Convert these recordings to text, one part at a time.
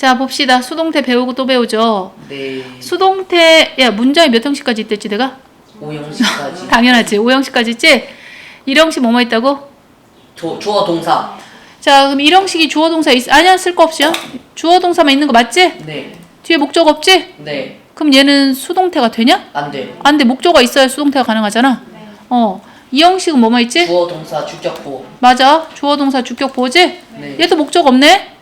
자, 봅시다. 수동태 배우고 또 배우죠. 네. 수동태, 야, 문장이 몇 형식까지 있댔지, 내가? 오형식까지. 당연하지. 5형식까지 있지? 1형식 뭐뭐 있다고? 조, 주어 동사. 자, 그럼 1형식이 주어 동사 있, 아니야, 쓸 거 없이요? 주어 동사만 있는 거 맞지? 네. 뒤에 목적 없지? 네. 그럼 얘는 수동태가 되냐? 안 돼. 안 돼. 목적어가 있어야 수동태가 가능하잖아. 어. 이 형식은 뭐뭐 있지? 주어 동사 주격보. 맞아. 주어 동사 주격 보지? 네. 얘도 목적 없네?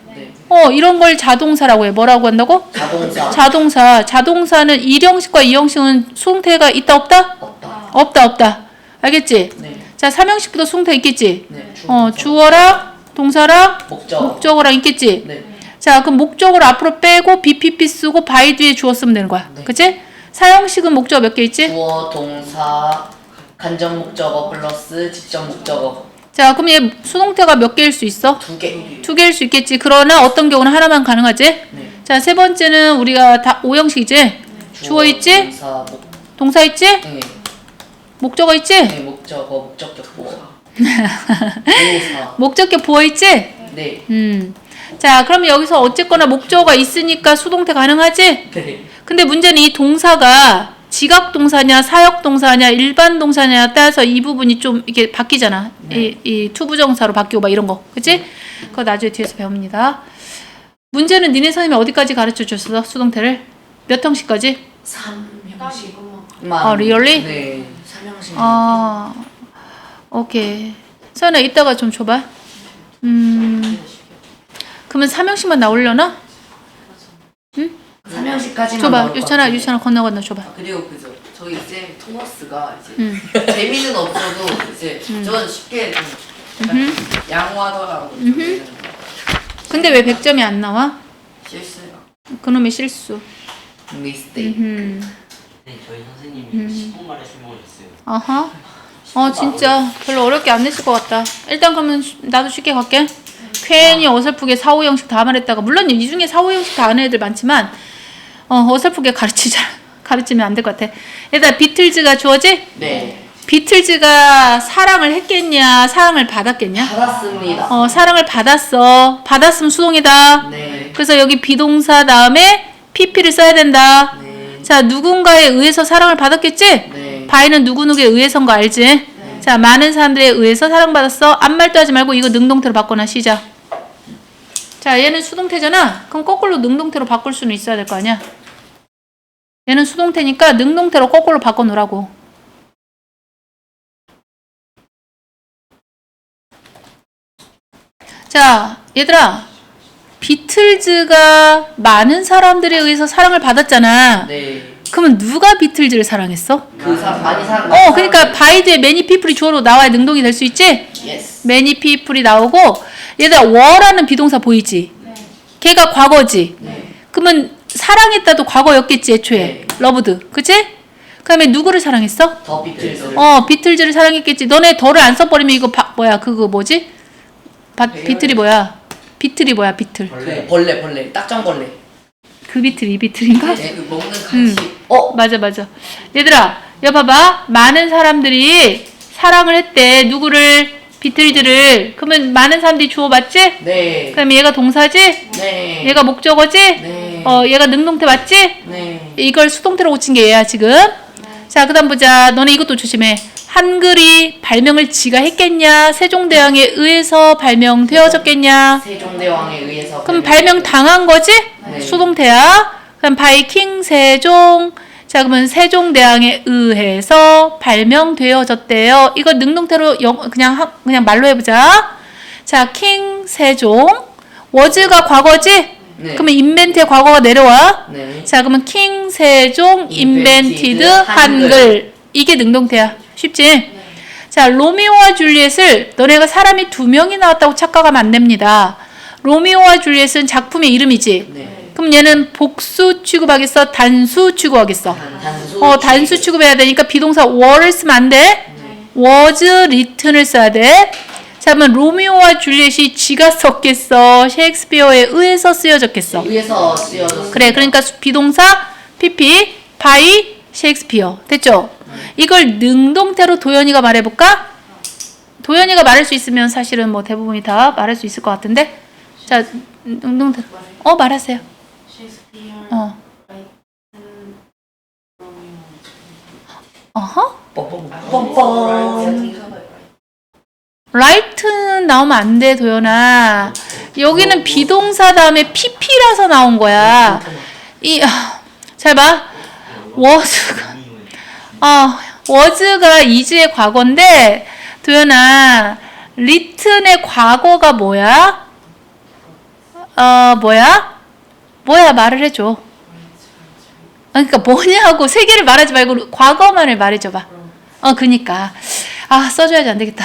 네. 어, 이런 걸 자동사라고 해. 뭐라고 한다고? 자동사. 자동사. 자동사는 1형식과 2형식은 수동태가 있다 없다? 없다. 없다 없다. 알겠지? 네. 자, 3형식부터 수동태 있겠지? 네. 주, 어, 주어랑 동사랑 목적. 목적어랑 있겠지? 네. 자, 그럼 목적어를 앞으로 빼고 BPP 쓰고 by 뒤에 주어 쓰면 되는 거야. 네. 그치? 사형식은 목적어 몇 개 있지? 주어 동사 간접 목적어 플러스 직접 목적어 자, 그럼 얘 수동태가 몇 개일 수 있어? 두 개. 두 개일 수 있겠지. 그러나 어떤 경우는 하나만 가능하지? 네. 자, 세 번째는 우리가 다 5형식이지? 주어 있지? 동사 목. 동사 있지? 네. 목적어 있지? 네. 목적어 목적격보. 동사. 목적격 보어 있지? 네. 음. 자, 그럼 여기서 어쨌거나 목적어가 있으니까 수동태 가능하지? 네. 근데 문제는 이 동사가 지각 동사냐, 사역 동사냐, 일반 동사냐 따라서 이 부분이 좀 이게 바뀌잖아. 네. 이, 이 투부정사로 바뀌고 막 이런 거. 그치? 그거 나중에 뒤에서 배웁니다. 문제는 니네 선생님이 어디까지 가르쳐 줬어? 수동태를? 몇 형식까지? 3형식. 아, really? 네. 3형식. 아, 오케이. 서연아, 이따가 좀 줘 봐. 음, 그러면 3형식만 나오려나? 3형식까지만 줘봐. 유찬아, 유찬아 건너 건너 줘봐. 아, 그리고 그죠 저희 쌤 토머스가 이제 음. 재미는 없어도 이제 저는 쉽게 좀 약간 양호하더라고. 근데 왜 100점이 안 나와? 실수요 그놈의 실수. 미스테이크. 음. 네, 저희 선생님이 10분 만에 실망했어요. 아하. 어, 진짜 별로 어렵게 안 냈을 것 같다. 일단 그러면 쉬- 나도 쉽게 갈게. 괜히 어설프게 4, 5 형식 다 말했다가 물론 이 중에 4, 5 형식 다 아는 애들 많지만 어, 어설프게 가르치자. 가르치면 안 될 것 같아. 일단 비틀즈가 주어지? 네. 비틀즈가 사랑을 했겠냐, 사랑을 받았겠냐? 받았습니다. 어, 사랑을 받았어. 받았으면 수동이다. 네. 그래서 여기 비동사 다음에 PP를 써야 된다. 네. 자, 누군가에 의해서 사랑을 받았겠지? 네. 바이는 누구누구에 의해서인 거 알지? 자, 많은 사람들에 의해서 사랑받았어. 아무 말도 하지 말고 이거 능동태로 바꿔놔. 시작. 자, 얘는 수동태잖아. 그럼 거꾸로 능동태로 바꿀 수는 있어야 될 거 아니야? 얘는 수동태니까 능동태로 거꾸로 바꿔놓으라고. 자, 얘들아. 비틀즈가 많은 사람들에 의해서 사랑을 받았잖아. 네. 그러면 누가 비틀즈를 사랑했어? 그 사람 많이 사람. 어, 그러니까 바이드에 many people이 주어로 나와야 능동이 될 수 있지? 예스. many people이 나오고 얘들아 were라는 비동사 보이지? 걔가 과거지? 네. 그러면 사랑했다도 과거였겠지 애초에 네. 러브드 그치? 그 다음에 누구를 사랑했어? 더 비틀즈. 어 비틀즈를 사랑했겠지 너네 더를 안 써버리면 이거 바, 뭐야 그거 뭐지? 바, 비틀이 뭐야? 비틀이 뭐야 비틀 그 벌레 벌레 딱정벌레. 그 비틀 이 비틀인가? 네, 그 먹는 간식 어. 맞아 맞아 얘들아 여기 봐봐 많은 사람들이 사랑을 했대 누구를 비틀즈를 그러면 많은 사람들이 주어 맞지? 네. 그럼 얘가 동사지? 네. 얘가 목적어지? 네. 어 얘가 능동태 맞지? 네. 이걸 수동태로 고친 게 얘야 지금 자 그다음 보자 너네 이것도 조심해 한글이 발명을 지가 했겠냐 세종대왕에 의해서 발명되어졌겠냐 세종대왕에 의해서. 그럼 발명 당한 거지? 네. 수동태야. 그럼 바이킹 세종. 자, 그러면 세종대왕에 의해서 발명되어졌대요. 이거 능동태로 영, 그냥 하, 그냥 말로 해보자. 자, 킹 세종. 워즈가 과거지? 네. 그러면 인벤트의 과거가 내려와. 네. 자, 그러면 킹 세종 인벤티드 한글. 한글. 이게 능동태야. 쉽지? 자, 로미오와 줄리엣을 너네가 사람이 두 명이 나왔다고 착각하면 안 됩니다. 로미오와 줄리엣은 작품의 이름이지. 네. 그럼 얘는 복수 취급하겠어? 단수 취급하겠어? 단, 단수. 어, 단수 취급해야 되니까 비동사 were를 쓰면 안 돼. was written을 써야 돼. 자, 그러면 로미오와 줄리엣이 쥐가 썼겠어? 셰익스피어에 의해서 쓰여졌겠어? 위에서 쓰여졌어. 그래, 그러니까 수- 비동사 PP by 셰익스피어 됐죠? 이걸 능동태로 도연이가 말해볼까? 도연이가 말할 수 있으면 사실은 뭐 대부분이 다 말할 수 있을 것 같은데 자 능동태로. 어, 말하세요. 셰익스피어 어. 라이튼 어허? 뻔뻔. 라이트는 나오면 안 돼, 도연아. 여기는 비동사 다음에 pp라서 나온 거야. 이, 아, 잘 봐. was가, 아, was가 is의 과거인데, 도연아, written의 과거가 뭐야? 어, 뭐야? 뭐야, 말을 해줘. 아, 그러니까 뭐냐고 세 개를 말하지 말고 과거만을 말해줘봐. 어, 그니까. 아, 써줘야지 안 되겠다.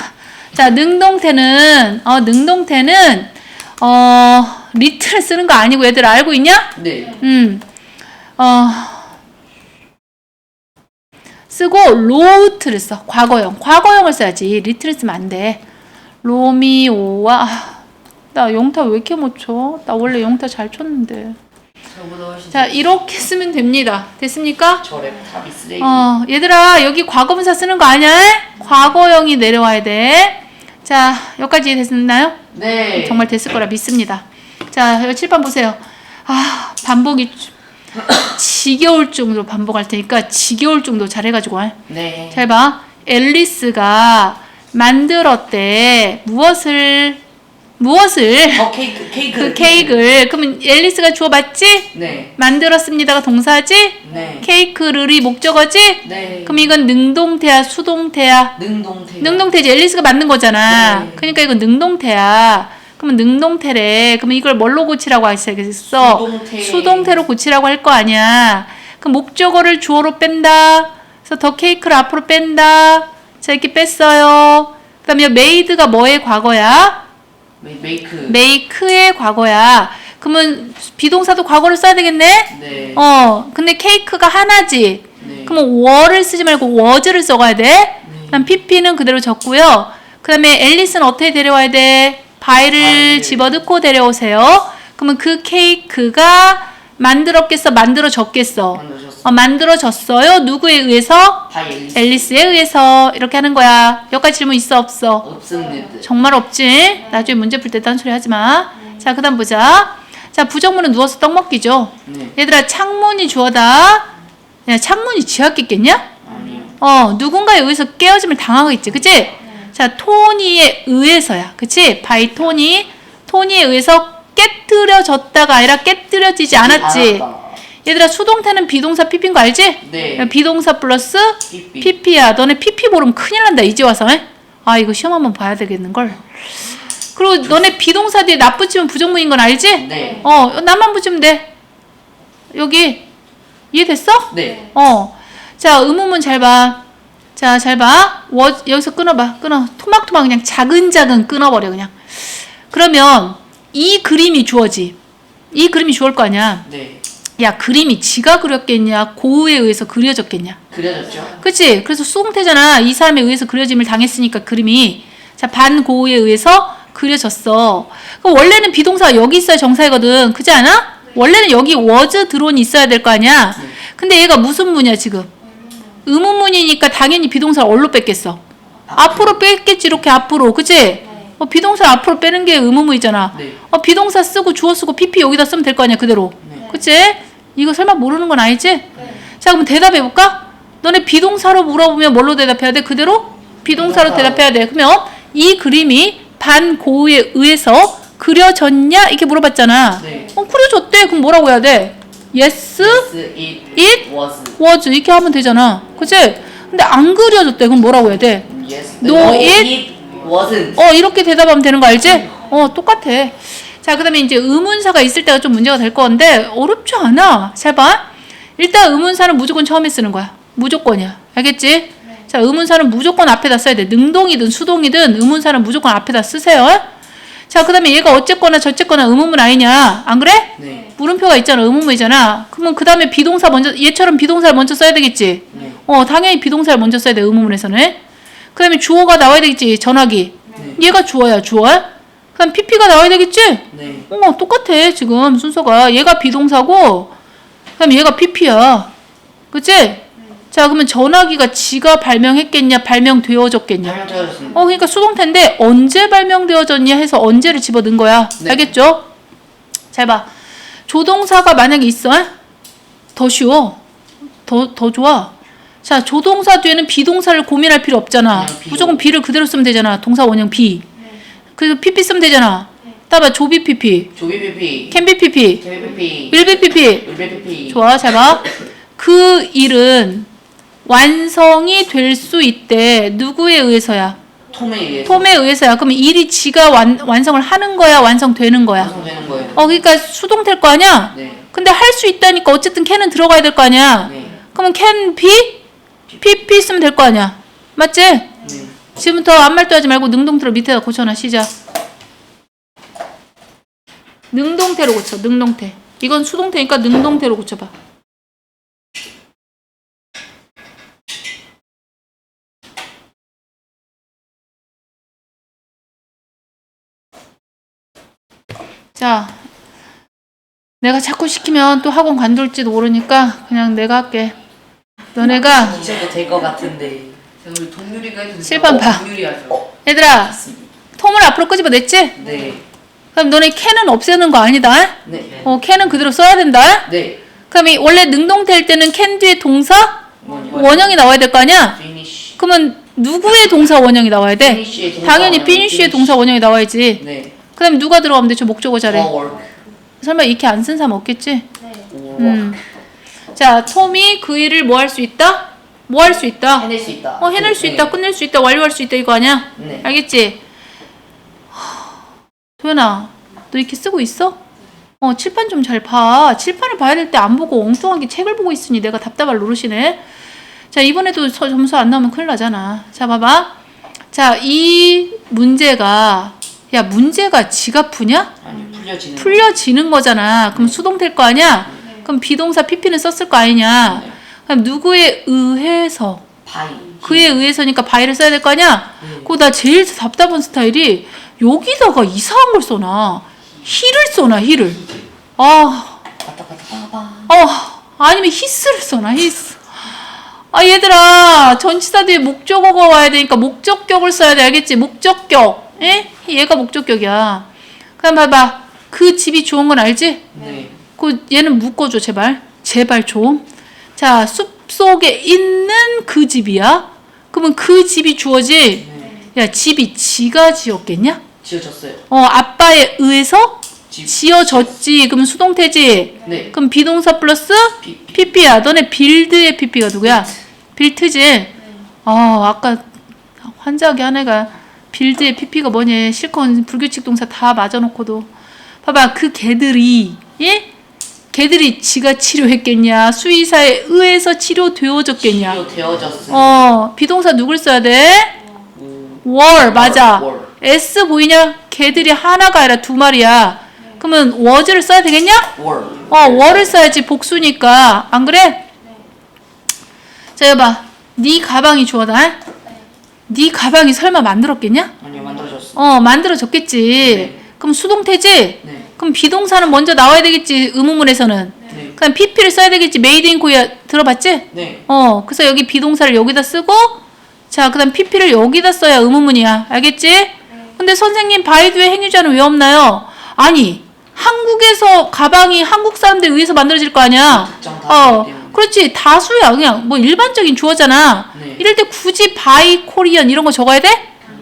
자, 능동태는, 어, 능동태는, 어, 리틀을 쓰는 거 아니고 얘들 알고 있냐? 네. 음, 어, 쓰고 로우트를 써. 과거형. 과거형을 써야지. 리틀을 쓰면 안 돼. 로미오와, 아, 나 영타 왜 이렇게 못 쳐? 나 원래 영타 잘 쳤는데. 자, 이렇게 쓰면 됩니다. 됐습니까? 어, 얘들아, 여기 과거분사 쓰는 거 아니야? 과거형이 내려와야 돼. 자, 여기까지 됐나요? 네. 정말 됐을 거라 믿습니다. 자, 여기 칠판 보세요. 아, 반복이 지겨울 정도로 반복할 테니까 지겨울 정도 잘해가지고 와. 네. 잘 봐. 앨리스가 만들었대. 무엇을, 무엇을, 어 케이크 케이크. 그 케이크를. 그러면 앨리스가 주어봤지? 네. 만들었습니다가 동사지? 네. 케이크를이 목적어지? 네. 그럼 이건 능동태야, 수동태야? 능동태. 능동태지. 앨리스가 만든 거잖아. 네. 그러니까 이건 능동태야. 그러면 능동태래. 그러면 이걸 뭘로 고치라고 하시겠어? 수동태. 수동태로 고치라고 할 거 아니야. 그럼 목적어를 주어로 뺀다. 그래서 더 케이크를 앞으로 뺀다. 자, 이렇게 뺐어요. 그 다음에 메이드가 뭐의 과거야? 메- 메이크. 메이크의 과거야. 그러면 비동사도 과거를 써야 되겠네? 네. 어, 근데 케이크가 하나지. 네. 그러면 워를 쓰지 말고 워즈를 써가야 돼. 그다음 pp는 그대로 적고요. 그 다음에 앨리스는 어떻게 데려와야 돼? 바이를 바이를. 집어넣고 데려오세요. 그러면 그 케이크가 만들었겠어, 만들어졌겠어. 만들어졌어. 어, 만들어졌어요. 누구에 의해서? 앨리스. 앨리스에 의해서 이렇게 하는 거야. 여기까지 질문 있어, 없어? 없습니다. 정말 없지. 나중에 문제 풀 때 딴 소리 하지 마. 자, 그다음 보자. 자, 부정문은 누워서 떡 먹기죠. 네. 얘들아, 창문이 주어다. 야, 창문이 지었겠겠냐? 아니요. 어, 누군가에 의해서 깨어짐을 당하고 있지. 그치? 자, 토니에 의해서야. 그치? 바이 토니. 토니에 의해서 깨뜨려졌다가 아니라 깨뜨려지지 않았지. 알았다. 얘들아, 수동태는 비동사 PP인 거 알지? 네. 비동사 플러스 삐삐. PP야. 너네 PP 모르면 큰일 난다. 이제 와서. 에? 아, 이거 시험 한번 봐야 되겠는걸. 그리고 너네 비동사 뒤에 나 붙이면 부정문인 건 알지? 네. 어, 나만 붙이면 돼. 여기. 이해됐어? 네. 어. 자, 의문문 잘 봐. 자, 잘 봐. 워, 여기서 끊어봐. 끊어. 토막토막 그냥 자근자근 끊어버려, 그냥. 그러면 이 그림이 주어지. 이 그림이 주어일 거 아니야. 네. 야, 그림이 지가 그렸겠냐? 고우에 의해서 그려졌겠냐? 그려졌죠? 그치? 그래서 수동태잖아. 이 사람에 의해서 그려짐을 당했으니까 그림이. 자, 반고우에 의해서 그려졌어. 그럼 원래는 비동사가 여기 있어야 정사이거든. 그지 않아? 원래는 여기 was 드론이 있어야 될 거 아니야? 근데 얘가 무슨 문이야, 지금? 의문문이니까 당연히 비동사를 어디로 뺐겠어? 앞으로 뺐겠지, 이렇게 앞으로. 그치? 어, 비동사 앞으로 빼는 게 의문문이잖아. 네. 어, 비동사 쓰고 주어 쓰고 pp 여기다 쓰면 될 거 아니야, 그대로. 네. 그치? 이거 설마 모르는 건 아니지? 자, 그럼 대답해볼까? 너네 비동사로 물어보면 뭘로 대답해야 돼? 그대로? 비동사로 비동사. 대답해야 돼. 그러면 이 그림이 반고우에 의해서 그려졌냐? 이렇게 물어봤잖아. 네. 어, 그려졌대. 그럼 뭐라고 해야 돼? Yes, it, it was. was. 이렇게 하면 되잖아. 그치? 근데 안 그려졌대. 그럼 뭐라고 해야 돼? Yes. No, it wasn't. 어, 이렇게 대답하면 되는 거 알지? 어, 똑같아. 자, 그 다음에 이제 의문사가 있을 때가 좀 문제가 될 건데, 어렵지 않아. 잘 봐. 일단 의문사는 무조건 처음에 쓰는 거야. 무조건이야. 알겠지? 자, 의문사는 무조건 앞에다 써야 돼. 능동이든 수동이든 의문사는 무조건 앞에다 쓰세요. 자, 그 다음에 얘가 어쨌거나 저쨌거나 의문문 아니냐. 안 그래? 네. 물음표가 있잖아. 의문문이잖아. 그러면 그 다음에 비동사 먼저, 얘처럼 비동사를 먼저 써야 되겠지? 네. 어, 당연히 비동사를 먼저 써야 돼, 의문문에서는. 그 다음에 주어가 나와야 되겠지, 전화기. 네. 얘가 주어야, 주어. 그 다음 PP가 나와야 되겠지? 네. 어, 똑같아, 지금 순서가. 얘가 비동사고, 그 다음에 얘가 PP야. 그치? 자, 그러면 전화기가 지가 발명했겠냐, 발명되어졌겠냐? 설명되어졌습니다. 어, 그러니까 수동태인데 언제 발명되어졌냐 해서 언제를 집어 넣은 거야. 네. 알겠죠? 잘 봐. 조동사가 만약에 있어. 더 쉬워. 더, 더 좋아. 자, 조동사 뒤에는 비동사를 고민할 필요 없잖아. 비로. 무조건 비를 그대로 쓰면 되잖아. 동사 원형 비. 그래서 PP 쓰면 되잖아. 따봐, 조비 PP, 조비피피. 캔비 PP, 케비피피. 일비 PP. 울베피피. 좋아, 잘 봐. 그 일은 완성이 될 수 있대. 누구에 의해서야? 톰에 의해서. 톰에 의해서야. 그럼 일이 지가 완, 완성을 하는 거야? 완성되는 거야? 완성되는 거예요. 어, 그러니까 수동태일 거 아니야? 네. 근데 할 수 있다니까 어쨌든 캔은 들어가야 될 거 아니야? 네. 그러면 can be? PP 쓰면 될 거 아니야? 맞지? 네. 지금부터 아무 말도 하지 말고 능동태로 밑에다 고쳐놔. 시작. 능동태로 고쳐. 능동태. 이건 수동태니까 능동태로 고쳐봐. 자, 내가 자꾸 시키면 또 학원 관둘지도 모르니까 그냥 내가 할게. 너네가 기셔도 될 것 같은데. 해도 실반 봐. 하죠. 얘들아 톰을 앞으로 끄집어 냈지? 네. 그럼 너네 캔은 없애는 거 아니다. 네. 어, 캔은 그대로 써야 된다. 네. 그럼 이 원래 능동태일 때는 캔 뒤에 동사. 원형이 나와야 될 거 아니야? 피니쉬. 그러면 누구의 동사 원형이 나와야 돼? 피니쉬의 동사 당연히 원형, 피니쉬의 동사 원형이 나와야지. 네. 그다음 누가 들어가면 돼? 저 목적어. 더 work. 설마 이렇게 안 쓴 사람 없겠지? 오. 음. 자, 톰이 그 일을 뭐 할 수 있다? 뭐 할 수 있다? 해낼 수 있다. 어, 해낼 수 네. 있다, 끝낼 수 있다, 완료할 수 있다 이거 아니야? 네. 알겠지? 하, 도현아, 너 이렇게 쓰고 있어? 어, 칠판 좀 잘 봐. 칠판을 봐야 될 때 안 보고 엉뚱하게 책을 보고 있으니 내가 답답할 노릇이네. 자, 이번에도 서- 점수 안 나오면 큰일 나잖아. 자, 봐봐. 자, 이 문제가, 야, 문제가 지가 푸냐? 아니 풀려지는. 풀려지는 거잖아. 그럼 수동될 거 아니야? 그럼 비동사 PP는 썼을 거 아니냐? 네. 그럼 누구에 의해서? 바이. 그에 의해서니까 바이를 써야 될 거 아니야? 네. 그거 나 제일 답답한 스타일이 여기다가 이상한 걸 써놔. 히를 써놔, 히를. 아. 어, 아니면 히스를 써놔, 히스. 아, 얘들아, 전치사 뒤에 목적어가 와야 되니까 목적격을 써야 돼, 알겠지? 목적격. 예? 얘가 목적격이야. 그럼 봐봐. 그 집이 좋은 건 알지? 네. 그 얘는 묶어줘, 제발. 제발 좀. 자, 숲 속에 있는 그 집이야. 그러면 그 집이 주어지. 네. 야, 집이 지가 지었겠냐? 지어졌어요. 어, 아빠에 의해서 집. 지어졌지. 그럼 수동태지. 네. 그럼 비동사 플러스. PP야. 너네 빌드의 PP가 누구야? 빌트지. 아, 아까 환자하게 한 애가 빌드의 PP가 뭐니? 실컷 불규칙 동사 다 맞아놓고도. 봐봐, 그 개들이, 예? 개들이 지가 치료했겠냐? 수의사에 의해서 치료되어졌겠냐? 치료 되어졌어요. 어, 비동사 누굴 써야 돼? 오. 월, 맞아. 월. S 보이냐? 개들이 하나가 아니라 두 마리야. 그러면 was를 써야 되겠냐? 월. 어, 월을 써야지 복수니까. 안 그래? 자, 여봐. 네 가방이 주어다. 네 가방이 설마 만들었겠냐? 아니요 만들어졌어. 어, 만들어졌겠지. 네. 그럼 수동태지? 네. 그럼 비동사는 먼저 나와야 되겠지. 의문문에서는. 네. 그럼 PP를 써야 되겠지. 메이드 인 코리아 들어봤지? 네. 어, 그래서 여기 비동사를 여기다 쓰고, 자, 그 다음 PP를 여기다 써야 의문문이야. 알겠지? 근데 선생님, 바이두의 행위자는 왜 없나요? 아니, 한국에서 가방이 한국 사람들 의해서 만들어질 거 아니야? 다수이기 어. 그렇지. 다수야. 그냥 뭐 일반적인 주어잖아. 네. 이럴 때 굳이 바이 코리안 이런 거 적어야 돼?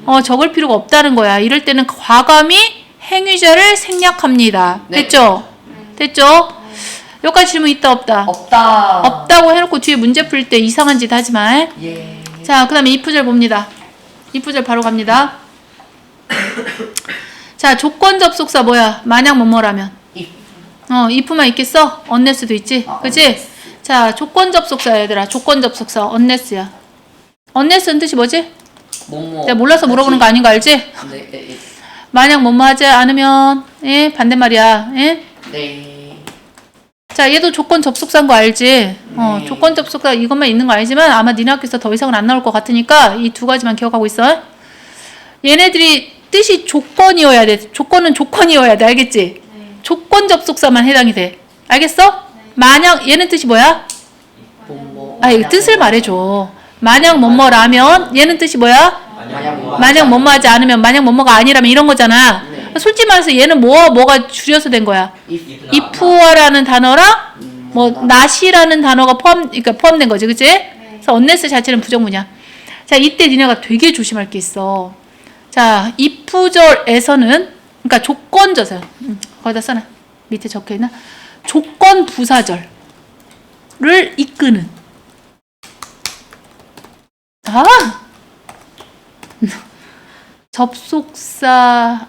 어, 적을 필요가 없다는 거야. 이럴 때는 과감히 행위자를 생략합니다. 네. 됐죠? 됐죠? 여기까지 질문 있다 없다? 없다. 없다고 해놓고 뒤에 문제 풀 때 이상한 짓 하지 마. 예. 자, 그 다음에 이프절 봅니다. 이프절 바로 갑니다. 자, 조건 접속사 뭐야? 만약 뭐뭐라면. 이. 어, if만 있겠어? unless도 있지? 아, 그치? 자, 조건 접속사 얘들아. 조건 접속사 unless야. unless는 뜻이 뭐지? 뭐뭐. 내가 몰라서 물어보는 거 아닌 거 알지? 네. 네. 만약 뭐뭐 하지 않으면, 예? 반대말이야. 예? 네. 자, 얘도 조건 접속사인 거 알지? 어, 네. 조건 접속사 이것만 있는 거 알지만 아마 니네 학교에서 더 이상은 안 나올 것 같으니까 이 두 가지만 기억하고 있어. 얘네들이 뜻이 조건이어야 돼. 조건은 조건이어야 돼. 알겠지? 조건 접속사만 해당이 돼. 알겠어? 만약 얘는 뜻이 뭐야? 뭐 뭐. 아, 이 뜻을 말해줘. 만약 뭐뭐라면 얘는 뜻이 뭐야? 만약 뭐. 뭐뭐 하지 않으면 만약 뭐뭐가 아니라면 이런 거잖아. 네. 솔직히 말해서 얘는 뭐 뭐가 줄여서 된 거야. if if라는 단어랑 뭐 not이라는 단어가 포함 그러니까 포함된 거지, 그치? 그래서 unless 자체는 부정문이야. 자, 이때 니네가 되게 조심할 게 있어. 자, if절에서는 그러니까 조건져서 음, 거기다 써놔. 밑에 적혀 있나? 조건 부사절을 이끄는 아 접속사는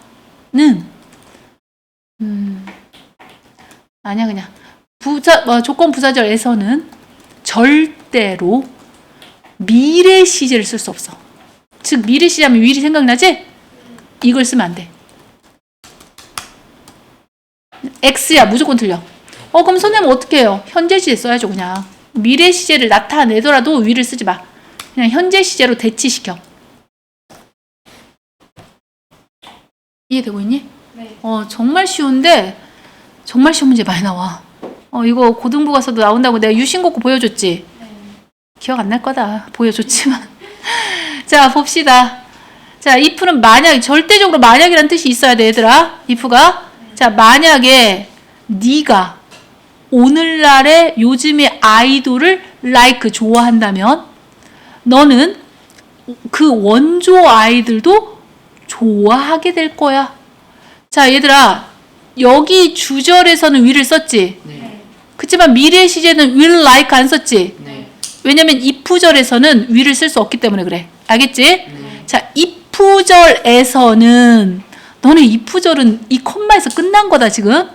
음 아니야 그냥 부사 어, 조건 부사절에서는 절대로 미래 시제를 쓸 수 없어. 즉 미래 시제하면 미리 생각나지? 이걸 쓰면 안 돼. X야 무조건 틀려. 어 그럼 선생님 어떻게 해요? 현재 시제 써야죠 그냥. 미래 시제를 나타내더라도 위를 쓰지 마. 그냥 현재 시제로 대치시켜. 이해되고 있니? 네. 어 정말 쉬운데 정말 시험 문제 많이 나와. 어 이거 고등부 가서도 나온다고 내가 유신곡고 보여줬지. 기억 안 날 거다. 보여줬지만. 자 봅시다. 자 if는 만약 절대적으로 만약이란 뜻이 있어야 돼 얘들아. if가 자 만약에 네가 오늘날의 요즘의 아이돌을 like 좋아한다면 너는 그 원조 아이들도 좋아하게 될 거야. 자, 얘들아. 여기 주절에서는 will을 썼지. 네. 그치만 미래 시제는 will like 안 썼지. 네. 왜냐면 if절에서는 will을 쓸 수 없기 때문에 그래. 알겠지? 네. 자, if절에서는 너네 if절은 이 콤마에서 끝난 거다 지금.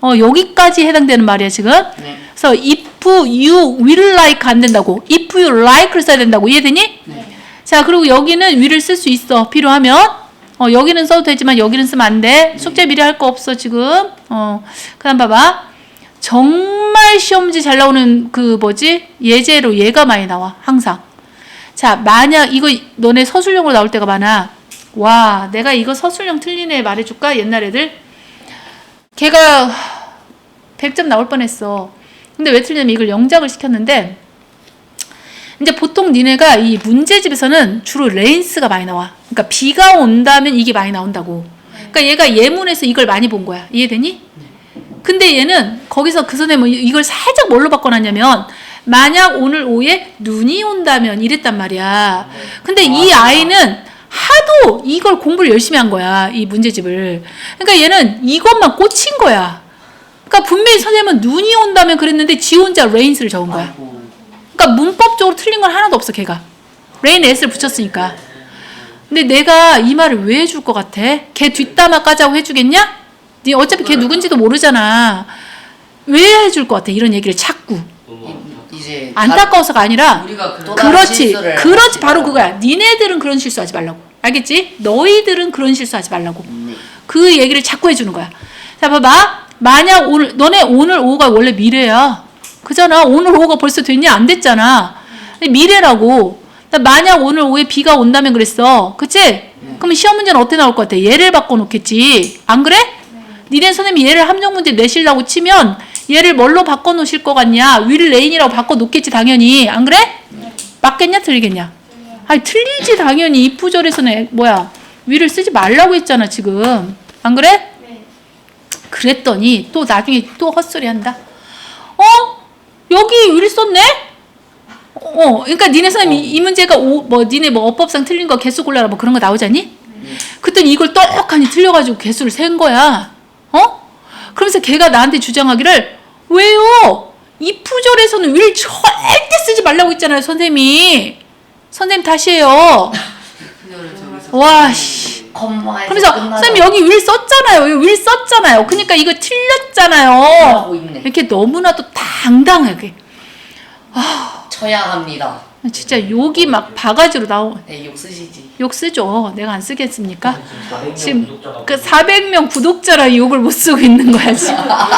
어, 여기까지 해당되는 말이야 지금. 네. 그래서 if you will like 안 된다고. if you like를 써야 된다고. 이해되니? 네. 자, 그리고 여기는 will을 쓸 수 있어. 필요하면. 어, 여기는 써도 되지만 여기는 쓰면 안 돼. 숙제 미리 할 거 없어, 지금. 어, 그 다음 봐봐. 정말 시험 문제 잘 나오는 그 뭐지? 예제로 얘가 많이 나와. 항상. 자, 만약 이거 너네 서술형으로 나올 때가 많아. 와, 내가 이거 서술형 애 말해줄까? 옛날 애들. 걔가 100점 나올 뻔했어. 근데 왜 틀리냐면 이걸 영작을 시켰는데 이제 보통 니네가 이 문제집에서는 주로 레인스가 많이 나와. 그러니까 비가 온다면 이게 많이 나온다고. 그러니까 얘가 예문에서 이걸 많이 본 거야. 이해되니? 근데 얘는 거기서 그 선생님은 이걸 살짝 뭘로 바꿔놨냐면 만약 오늘 오후에 눈이 온다면 이랬단 말이야. 근데 이 아이는 하도 이걸 공부를 열심히 한 거야. 이 문제집을. 그러니까 얘는 이것만 꽂힌 거야. 그러니까 분명히 선생님은 눈이 온다면 그랬는데 지 혼자 레인스를 적은 거야. 그러니까 문법적으로 틀린 건 하나도 없어 걔가 레인 s를 붙였으니까 근데 내가 이 말을 왜 해줄 것 같아? 걔 뒷담화 까자고 해주겠냐? 네 어차피 걔 누군지도 모르잖아 왜 해줄 것 같아 이런 얘기를 자꾸 이- 이제 안타까워서가 아니라 그 그렇지 그렇지 바로. 그거야 니네들은 그런 실수하지 말라고 알겠지? 너희들은 그런 실수하지 말라고 네. 그 얘기를 자꾸 해주는 거야. 자, 봐봐. 만약 오늘, 너네 오늘 오후가 원래 미래야. 그잖아. 오늘 오후가 벌써 됐냐? 안 됐잖아. 미래라고. 나 만약 오늘 오후에 비가 온다면 그랬어. 그치? 그러면 시험 문제는 어떻게 나올 것 같아? 얘를 바꿔놓겠지. 안 그래? 니네 선생님이 얘를 함정 문제 내시려고 치면 얘를 뭘로 바꿔놓으실 것 같냐? 윌 레인이라고 바꿔놓겠지, 당연히. 안 그래? 맞겠냐? 틀리겠냐? 아니, 틀리지, 당연히. 이 부절에서는 뭐야? 위를 쓰지 말라고 했잖아, 지금. 안 그래? 네. 그랬더니 또 나중에 또 헛소리 한다. 어? 여기 위를 썼네? 어, 그러니까 니네 선생님 이, 이 문제가 오, 뭐 니네 뭐 어법상 틀린 거 개수 골라라 뭐 그런 거 나오잖니? 그랬더니 이걸 떡하니 틀려가지고 개수를 센 거야. 어? 그러면서 걔가 나한테 주장하기를 왜요? 이 부절에서는 위를 절대 쓰지 말라고 했잖아요, 선생님이. 선생님 다시 해요. 와, 씨. 컴마에서 그러면서 선생님 여기 윌 썼잖아요. 여기 윌 썼잖아요. 그러니까 이거 틀렸잖아요. 하고 있네. 이렇게 너무나도 당당하게 처양합니다. 진짜 욕이 막 바가지로 나오. 네, 욕 쓰시지. 욕 쓰죠. 내가 안 쓰겠습니까? 지금 지금 400명 구독자가 그 400명 구독자라 욕을 못 쓰고 있는 거야 지금.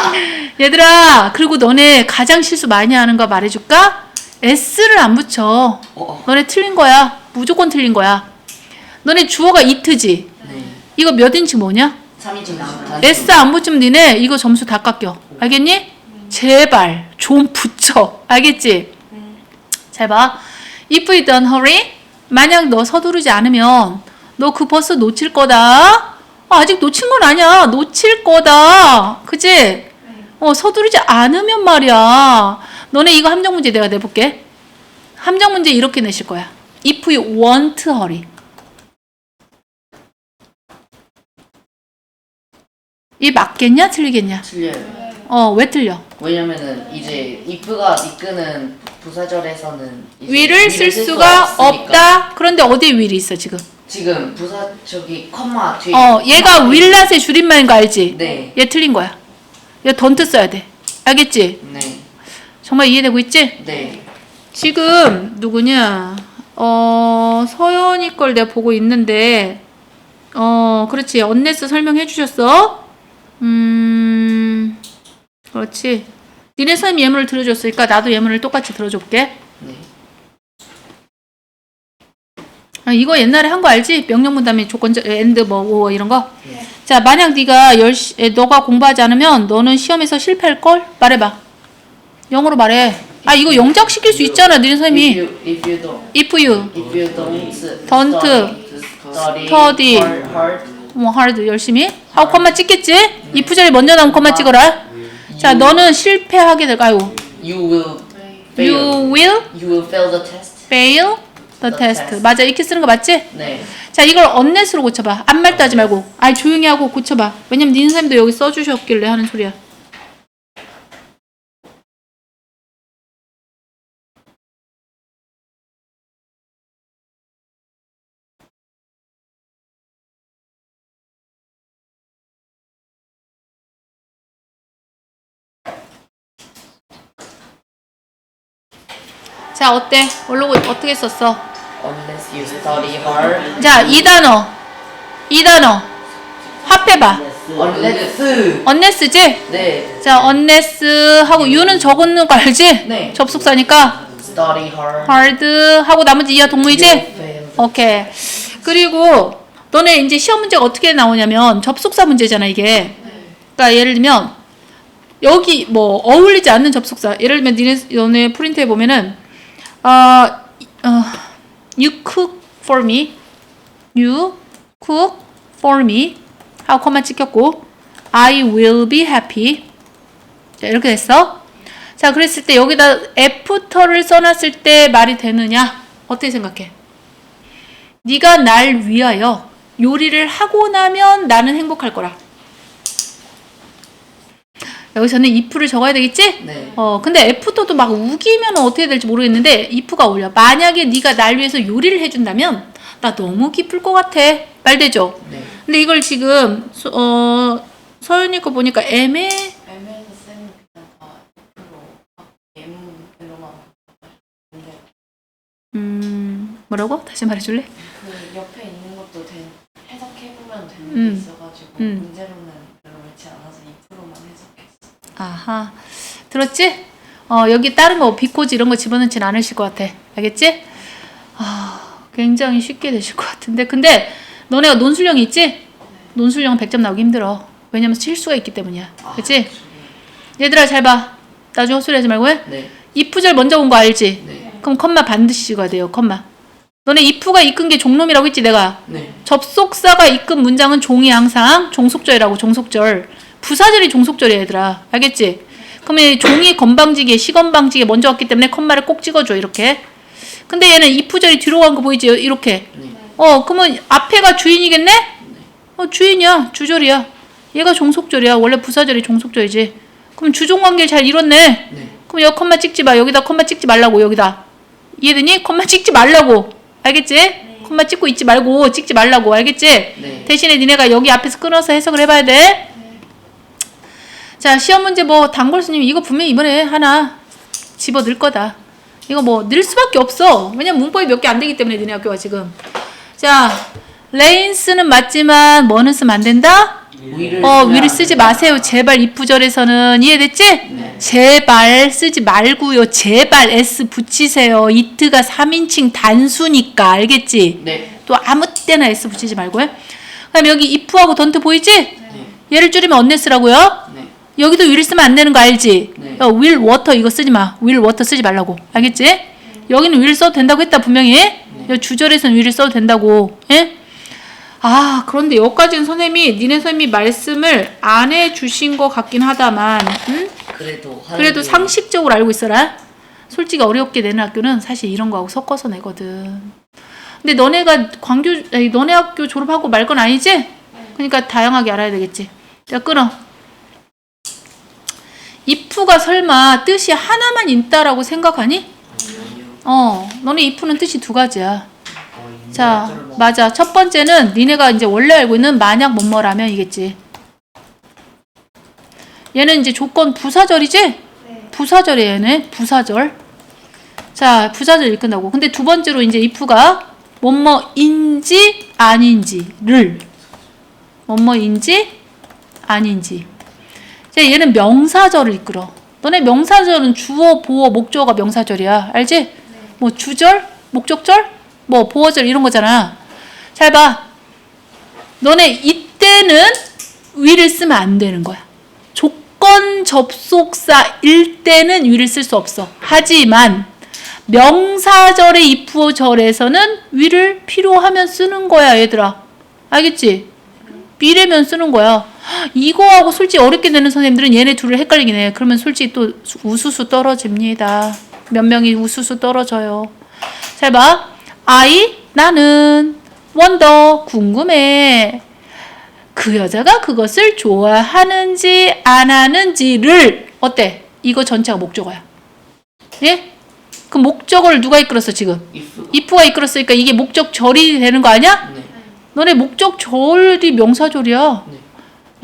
얘들아, 그리고 너네 가장 실수 많이 하는 거 말해줄까? S를 안 붙여. 어, 너네 틀린 거야. 무조건 틀린 거야. 너네 주어가 이트지. 네. 이거 몇 인치 뭐냐? 3인칭 나무탄. S 안 붙이면 니네 이거 점수 다 깎여. 알겠니? 제발 좀 붙여. 알겠지? 잘 봐. If you don't hurry, 만약 너 서두르지 않으면 너 그 버스 놓칠 거다. 아, 아직 놓친 건 아니야. 놓칠 거다. 그지? 어, 서두르지 않으면 말이야. 너네 이거 함정 문제 내가 내볼게. 함정 문제 이렇게 내실 거야. If you want to hurry. 이 맞겠냐? 틀리겠냐? 틀려요. 어, 왜 틀려? 왜냐면은 이제 if가 이끄는 부사절에서는 이제 will을 쓸 수가 없으니까. 없다. 그런데 어디에 will이 있어, 지금? 지금 부사 저기 컴마 뒤에 어, 얘가 willnot의 줄임말인 거 알지? 네. 얘 틀린 거야. 얘 don't 써야 돼. 알겠지? 네. 정말 이해되고 있지? 네. 지금 누구냐? 어, 서연이 걸 내가 보고 있는데 어, 그렇지. 언네스 설명해 주셨어? 음. 그렇지. 니네 선생님 예문을 들어줬으니까 나도 예문을 똑같이 들어줄게. 네. 아, 이거 옛날에 한 거 알지? 명령문담이 조건적 엔드 뭐, 뭐 이런 거. 자, 만약 네가 열시 에, 너가 공부하지 않으면 너는 시험에서 실패할 걸 말해봐. 영어로 말해. 아, 이거 영작 시킬 수 있잖아, 니네 If 선생님이. you if you don't If you if don't Don't study, study. hard, hard 뭐 hard 열심히 하고 콤마 찍겠지? if 절이 먼저 나오면 콤마 찍어라. 자, 너는 실패하게 될 아유. you will fail. You will You will fail the test. fail the The test. test. 맞아, 이렇게 쓰는 거 맞지? 네. 자, 이걸 언넷으로 고쳐 봐. 아무 말도 하지 말고. 아이, 조용히 하고 고쳐 봐. 왜냐면 니 선생님도 여기 써 주셨길래 하는 소리야. 자, 어때? 원로고 어떻게 썼어? Unless you study hard. 자, 이 단어. 이 단어. 합해봐. Unless. 언네스지? 네. 자, 언네스 하고 유는 적는 거 알지? 네. 접속사니까 Study hard. hard 하고 나머지 이하 동무이지? You will fail. 오케이. 그리고 너네 이제 시험 문제가 어떻게 나오냐면 접속사 문제잖아, 이게. 그러니까 예를 들면 여기 뭐 어울리지 않는 접속사. 예를 들면 니네 너네 프린트에 보면은 어, 어 you cook for me. you cook for me. 하고 컴마 찍혔고 I will be happy. 자, 이렇게 됐어. 자, 그랬을 때 여기다 애프터를 써놨을 때 말이 되느냐? 어떻게 생각해? 네가 날 위하여 요리를 하고 나면 나는 행복할 거라. 여기서는 if를 적어야 되겠지? 네. 어, 근데 애프터도 막 우기면 어떻게 될지 모르겠는데 if가 어울려. 만약에 네가 날 위해서 요리를 해준다면 나 너무 기쁠 것 같아. 말 되죠? 네. 근데 이걸 지금 서- 어, 서연이 거 보니까 애매 음 뭐라고? 다시 말해줄래? 그 옆에 있는 것도 된, 해석해보면 되는 게 음. 있어가지고 음. 문제로는 별로 그렇지 않아서 2%만 해석했어 아하 들었지? 어 여기 다른 거 비코즈 이런 거 집어넣진 않으실 것 같아 알겠지? 아 굉장히 쉽게 되실 것 같은데 근데 너네가 논술형이 있지? 논술형 100점 나오기 힘들어 왜냐면 실수가 있기 때문이야 그치? 얘들아 잘 봐 나중에 헛소리 하지 말고 해 네. if절 먼저 온 거 알지? 네. 그럼 컴마 반드시 찍어야 돼요 컴마 너네 if가 이끈 게 종놈이라고 했지 내가 네. 접속사가 이끈 문장은 종이 항상 종속절이라고 종속절 부사절이 종속절이야 얘들아 알겠지? 그러면 이 종이 건방지게 시건방지게 먼저 왔기 때문에 컴마를 꼭 찍어줘 이렇게 근데 얘는 if절이 뒤로 간 거 보이지 이렇게 네. 어 그러면 앞에가 주인이겠네? 어 주인이야 주절이야 얘가 종속절이야 원래 부사절이 종속절이지 그럼 주종관계를 잘 이뤘네 네. 그럼 여기 컴마 찍지 마 여기다 컴마 찍지 말라고 여기다 이해되니? 컴마 찍지 말라고 알겠지? 컴마 찍고 있지 말고 찍지 말라고 알겠지? 네. 대신에 니네가 여기 앞에서 끊어서 해석을 해봐야 돼. 자, 시험 문제 뭐 단골 스님 이거 분명히 이번에 하나 집어 넣을 거다. 이거 뭐 넣을 수밖에 없어. 왜냐면 문법이 몇 개 안 되기 때문에 니네 학교가 지금. 자, 레인스는 맞지만 뭐는 쓰면 안 된다? 위를 어, 위를 안 쓰지. 마세요. 제발 이프절에서는 이해됐지? 네. 제발 쓰지 말고요. 제발 S 붙이세요. 이트가 3인칭 단수니까 알겠지? 네. 또 아무 때나 S 붙이지 말고요. 그다음에 여기 if하고 던트 보이지? 네. 얘를 줄이면 언네스라고요. 네. 여기도 will 쓰면 안 되는 거 알지? 네. 야, will water 이거 쓰지 마. will water 쓰지 말라고. 알겠지? 여기는 will 써도 된다고 했다 분명히. 여 주절에서는 will을 써도 된다고. 예? 아, 그런데 여기까지는 선생님이, 니네 선생님이 말씀을 안 해주신 것 같긴 하다만, 응? 그래도 그래도 게 상식적으로 알고 있어라. 솔직히 어렵게 내는 학교는 사실 이런 거하고 섞어서 내거든. 근데 너네가 광교, 아니, 너네 학교 졸업하고 말 건 아니지? 그러니까 다양하게 알아야 되겠지. 자, 끊어. If가 설마 뜻이 하나만 있다라고 생각하니? 어, 너네 if는 뜻이 두 가지야. 자, 맞아. 첫 번째는 니네가 이제 원래 알고 있는 만약 뭐뭐라면 이겠지. 얘는 이제 조건 부사절이지? 부사절이에요, 얘는. 부사절. 자, 부사절 끝나고. 근데 두 번째로 이제 if가 뭐뭐인지 아닌지를 뭐뭐인지 아닌지. 자, 얘는 명사절을 이끌어. 너네 명사절은 주어, 보어, 목적어가 명사절이야. 알지? 뭐 주절, 목적절, 뭐 보어절 이런 거잖아. 잘 봐. 너네 이때는 위를 쓰면 안 되는 거야. 조건 접속사일 때는 위를 쓸 수 없어. 하지만 명사절의 if절에서는 위를 필요하면 쓰는 거야, 얘들아. 알겠지? 미래면 쓰는 거야. 이거하고 솔직히 어렵게 내는 선생님들은 얘네 둘을 헷갈리긴 해. 그러면 솔직히 또 우수수 떨어집니다. 몇 명이 우수수 떨어져요. 잘 봐. I 나는 원더 궁금해. 그 여자가 그것을 좋아하는지 안 하는지를 어때? 이거 전체가 목적어야. 예? 그 목적어를 누가 이끌었어 지금? if if가 이끌었으니까 이게 목적절이 되는 거 아니야? 네. 너네 목적절이 명사절이야. 네.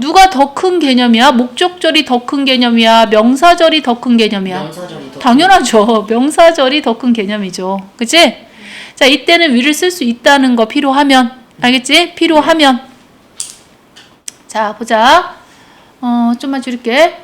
누가 더 큰 개념이야? 목적절이 더 큰 개념이야? 명사절이 더 큰 개념이야? 명사절이 더 당연하죠. 명사절이 더 큰 개념이죠. 그치? 자, 이때는 위를 쓸 수 있다는 거 필요하면. 알겠지? 필요하면. 자, 보자. 어, 좀만 줄일게.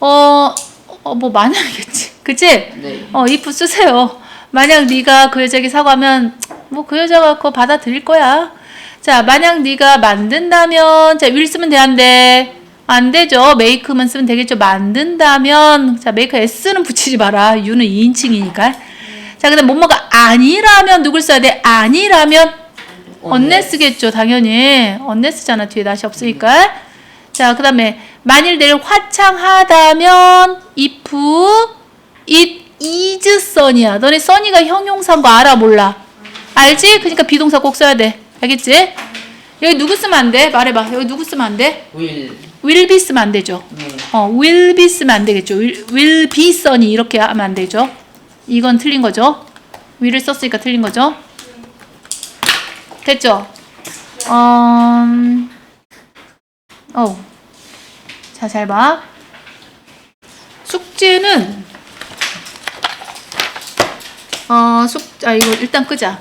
어, 어, 뭐, 만약이겠지. 그치? 네. 어, if 쓰세요. 만약 네가 그 여자에게 사과하면 뭐 그 여자가 그거 받아들일 거야. 자, 만약 네가 만든다면 자, will 쓰면 돼, 안 돼? 안 되죠. make만 쓰면 되겠죠. 만든다면 자, make s는 붙이지 마라. you는 2인칭이니까. 자, 그다음 뭐뭐가 아니라면 누굴 써야 돼? 아니라면 언레스겠죠, 당연히. 언레스잖아, 뒤에 낫이 없으니까. 자, 그 다음에, 만일 내일 화창하다면, if it is sun이야. 너네 sun이가 형용사인 거 알아, 몰라? 알지? 그러니까 비동사 꼭 써야 돼. 알겠지? 여기 누구 쓰면 안 돼? 말해봐. 여기 누구 쓰면 안 돼? will will be 쓰면 안 되죠. 네. 어, will be 쓰면 안 되겠죠. will, will be sun이 이렇게 하면 안 되죠. 이건 틀린 거죠. will을 썼으니까 틀린 거죠. 됐죠? 음, 어, 자, 잘 봐. 숙제는, 어, 숙, 아, 이거 일단 끄자.